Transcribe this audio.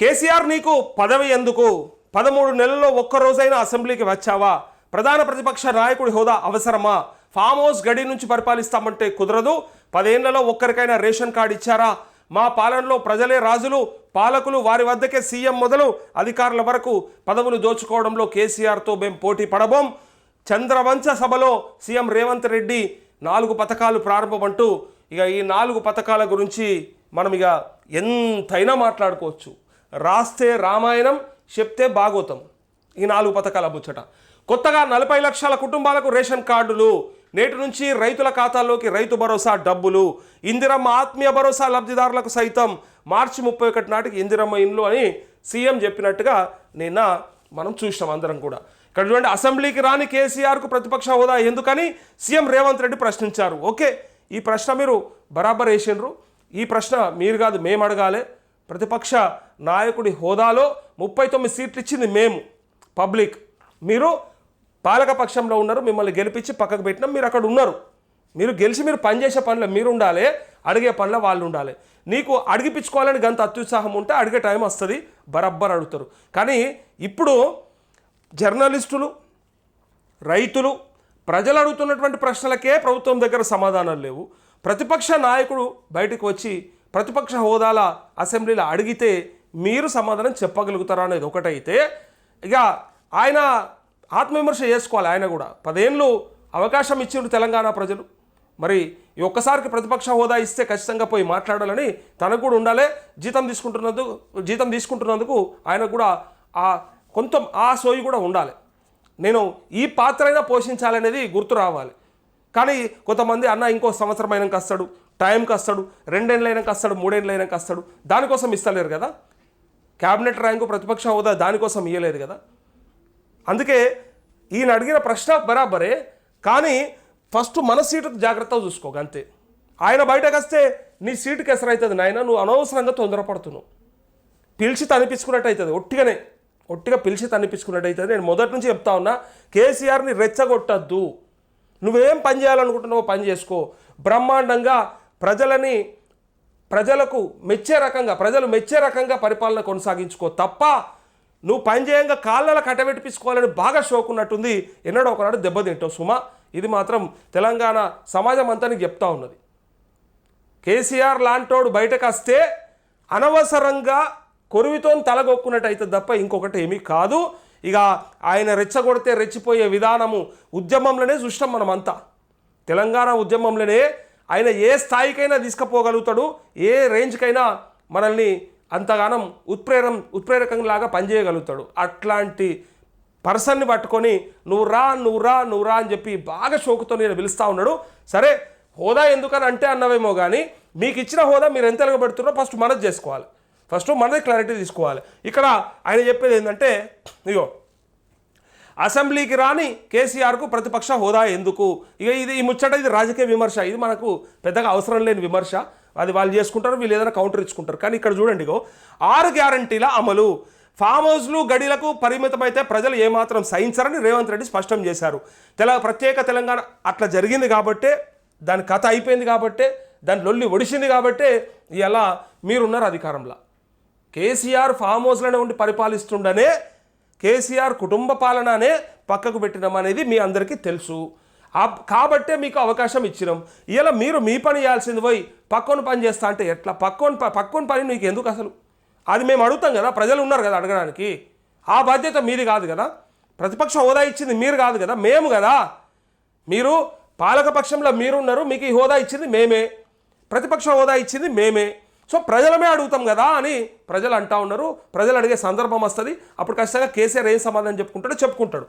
కేసీఆర్ నీకు పదవి ఎందుకు? పదమూడు నెలల్లో ఒక్క రోజైనా అసెంబ్లీకి వచ్చావా? ప్రధాన ప్రతిపక్ష నాయకుడి హోదా అవసరమా? ఫామ్ హౌస్ గడి నుంచి పరిపాలిస్తామంటే కుదరదు. పదేళ్ళలో ఒక్కరికైనా రేషన్ కార్డు ఇచ్చారా? మా పాలనలో ప్రజలే రాజులు పాలకులు వారి వద్దకే సీఎం మొదలు అధికారుల వరకు పదవులు దోచుకోవడంలో కేసీఆర్తో మేము పోటీ పడబోం. చంద్రవంచ సభలో సీఎం రేవంత్ రెడ్డి నాలుగు పథకాలు ప్రారంభమంటూ ఇక ఈ నాలుగు పథకాల గురించి మనం ఇక ఎంతైనా మాట్లాడుకోవచ్చు. రాస్తే రామాయణం చెప్తే భాగవతం ఈ నాలుగు పథకాల ముచ్చట. కొత్తగా నలభై లక్షల కుటుంబాలకు రేషన్ కార్డులు. నేటి నుంచి రైతుల ఖాతాల్లోకి రైతు భరోసా డబ్బులు. ఇందిరమ్మ ఆత్మీయ భరోసా లబ్ధిదారులకు సైతం మార్చి ముప్పై ఒకటి నాటికి ఇందిరమ్మ ఇండ్లు అని సీఎం చెప్పినట్టుగా నిన్న మనం చూసినాం అందరం కూడా. ఇక్కడ చూడండి అసెంబ్లీకి రాని కేసీఆర్కు ప్రతిపక్ష హోదా ఎందుకని సీఎం రేవంత్ రెడ్డి ప్రశ్నించారు. ఓకే ఈ ప్రశ్న మీరు బరాబర్ వేసిండ్రు. ఈ ప్రశ్న మీరు కాదు మేము అడగాలి ప్రతిపక్ష నాయకుడి హోదాలో ముప్పై తొమ్మిది సీట్లు ఇచ్చింది మేము పబ్లిక్. మీరు పాలక పక్షంలో ఉన్నారు మిమ్మల్ని గెలిపించి పక్కకు పెట్టినాం మీరు అక్కడ ఉన్నారు. మీరు గెలిచి మీరు పనిచేసే పనిలో మీరు ఉండాలి అడిగే పనిలో వాళ్ళు ఉండాలి. నీకు అడిగిపించుకోవాలని గంత అత్యుత్సాహం ఉంటే అడిగే టైం వస్తుంది బరబ్బర్ అడుగుతారు. కానీ ఇప్పుడు జర్నలిస్టులు రైతులు ప్రజలు అడుగుతున్నటువంటి ప్రశ్నలకే ప్రభుత్వం దగ్గర సమాధానాలు లేవు. ప్రతిపక్ష నాయకుడు బయటకు వచ్చి ప్రతిపక్ష హోదాల అసెంబ్లీలో అడిగితే మీరు సమాధానం చెప్పగలుగుతారా అనేది ఒకటైతే ఇక ఆయన ఆత్మవిమర్శ చేసుకోవాలి ఆయన కూడా. పదేళ్ళు అవకాశం ఇచ్చిండ్రు తెలంగాణ ప్రజలు. మరి ఈ ఒక్కసారికి ప్రతిపక్ష హోదా ఇస్తే ఖచ్చితంగా పోయి మాట్లాడాలని తనకు కూడా ఉండాలి. జీతం తీసుకుంటున్నందుకు జీతం తీసుకుంటున్నందుకు ఆయనకు కూడా ఆ కొంత ఆ సోయి కూడా ఉండాలి. నేను ఈ పాత్ర అయినా పోషించాలనేది గుర్తు రావాలి. కానీ కొంతమంది అన్న ఇంకో సంవత్సరం అయినాక వస్తాడు టైంకి వస్తాడు రెండేళ్ళు అయినాక వస్తాడు మూడేళ్ళు అయినాక వస్తాడు దానికోసం ఇస్తలేరు కదా? క్యాబినెట్ ర్యాంకు ప్రతిపక్ష హోదా దానికోసం ఇవ్వలేదు కదా? అందుకే ఈయన అడిగిన ప్రశ్న బరాబరే కానీ ఫస్ట్ మన సీటు జాగ్రత్తగా చూసుకోక అంతే. ఆయన బయటకు వస్తే నీ సీటుకి ఎసరవుతుంది నాయన నువ్వు అనవసరంగా తొందరపడుతున్నావు. పిలిచి తనిపించుకున్నట్టు అవుతుంది ఒట్టిగానే. ఒట్టిగా పిలిచి తనిపించుకున్నట్టు అవుతుంది నేను మొదటి నుంచి చెప్తా ఉన్నా కేసీఆర్ని రెచ్చగొట్టద్దు. నువ్వేం పని చేయాలనుకుంటున్నావో పని చేసుకో. బ్రహ్మాండంగా ప్రజలని ప్రజలకు మెచ్చే రకంగా ప్రజలు మెచ్చే రకంగా పరిపాలన కొనసాగించుకో తప్ప నువ్వు పని చేయంగా కాళ్ళలో కట్టబెట్టిపించుకోవాలని బాగా షోకున్నట్టుంది. ఎన్నడో ఒకనాడు దెబ్బతింటావు సుమా. ఇది మాత్రం తెలంగాణ సమాజం అంతా నీకు చెప్తా ఉన్నది. కేసీఆర్ లాంటోడు బయటకు వస్తే అనవసరంగా కొరువితో తలగొక్కున్నట్టు అవుతుంది తప్ప ఇంకొకటి ఏమీ కాదు. ఇక ఆయన రెచ్చగొడితే రెచ్చిపోయే విధానము ఉద్యమంలోనే చూసినాం మనమంతా. తెలంగాణ ఉద్యమంలోనే ఆయన ఏ స్థాయికైనా తీసుకుపోగలుగుతాడు ఏ రేంజ్కైనా మనల్ని అంతగానం ఉత్ప్రేరం ఉత్ప్రేరకంలాగా పనిచేయగలుగుతాడు. అట్లాంటి పర్సన్ని పట్టుకొని నువ్వు రా నువ్వు రా నువ్వు రా అని చెప్పి బాగా షోకుతో నేను పిలుస్తూ ఉన్నాడు. సరే హోదా ఎందుకని అంటే అన్నవేమో కానీ మీకు ఇచ్చిన హోదా మీరు ఎంత ఎలగబెడుతున్నారో ఫస్ట్ మనది చేసుకోవాలి. ఫస్ట్ మనది క్లారిటీ తీసుకోవాలి. ఇక్కడ ఆయన చెప్పేది ఏంటంటే ఇగో అసెంబ్లీకి రాని కేసీఆర్కు ప్రతిపక్ష హోదా ఎందుకు? ఇక ఇది ఈ ముచ్చట ఇది రాజకీయ విమర్శ. ఇది మనకు పెద్దగా అవసరం లేని విమర్శ. అది వాళ్ళు చేసుకుంటారు వీళ్ళు ఏదైనా కౌంటర్ ఇచ్చుకుంటారు. కానీ ఇక్కడ చూడండి ఆరు గ్యారంటీల అమలు. ఫామ్ హౌస్లు గడిలకు పరిమితమైతే ప్రజలు ఏమాత్రం సహించరని రేవంత్ రెడ్డి స్పష్టం చేశారు. తెల ప్రత్యేక తెలంగాణ అట్లా జరిగింది కాబట్టే దాని కథ అయిపోయింది కాబట్టే దాని లొల్లి ఒడిసింది కాబట్టే ఇలా మీరున్నారు అధికారంలో. కేసీఆర్ ఫామ్ హౌస్లోనే ఉండి పరిపాలిస్తుండనే కేసీఆర్ కుటుంబ పాలననే పక్కకు పెట్టినాం అనేది మీ అందరికీ తెలుసు. కాబట్టే మీకు అవకాశం ఇచ్చినాం. ఇలా మీరు మీ పని చేయాల్సింది పోయి పక్కన పని చేస్తా అంటే ఎట్లా? పక్కన ప- పక్కన పని నీకు ఎందుకు అసలు? అది మేము అడుగుతాం కదా ప్రజలు ఉన్నారు కదా అడగడానికి. ఆ బాధ్యత మీది కాదు కదా. ప్రతిపక్ష హోదా ఇచ్చింది మీరు కాదు కదా మేము కదా. మీరు పాలకపక్షంలో మీరున్నారు మీకు ఈ హోదా ఇచ్చింది మేమే. ప్రతిపక్ష హోదా ఇచ్చింది మేమే. సో ప్రజలమే అడుగుతాం కదా అని ప్రజలు అంటా ఉన్నారు ప్రజలు అడిగే సందర్భం వస్తుంది. అప్పుడు ఖచ్చితంగా కేసీఆర్ ఏం సమాధానం చెప్పుకుంటాడో చెప్పుకుంటాడు.